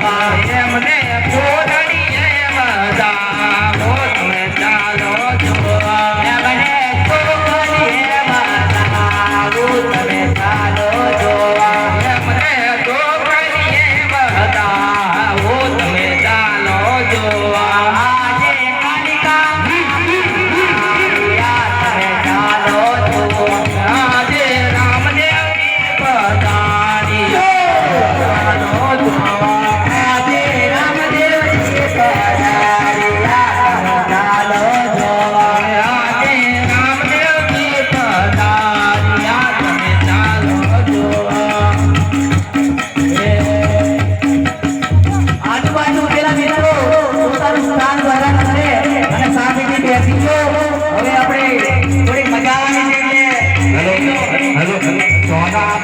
Bye. બધા મિત્રો, પોતાનું સ્થાન ધારણ કરે અને શાંતિથી બેસી જાઓ. હવે આપણે થોડી મજા આવે છે એટલે હેલો હેલો, સોના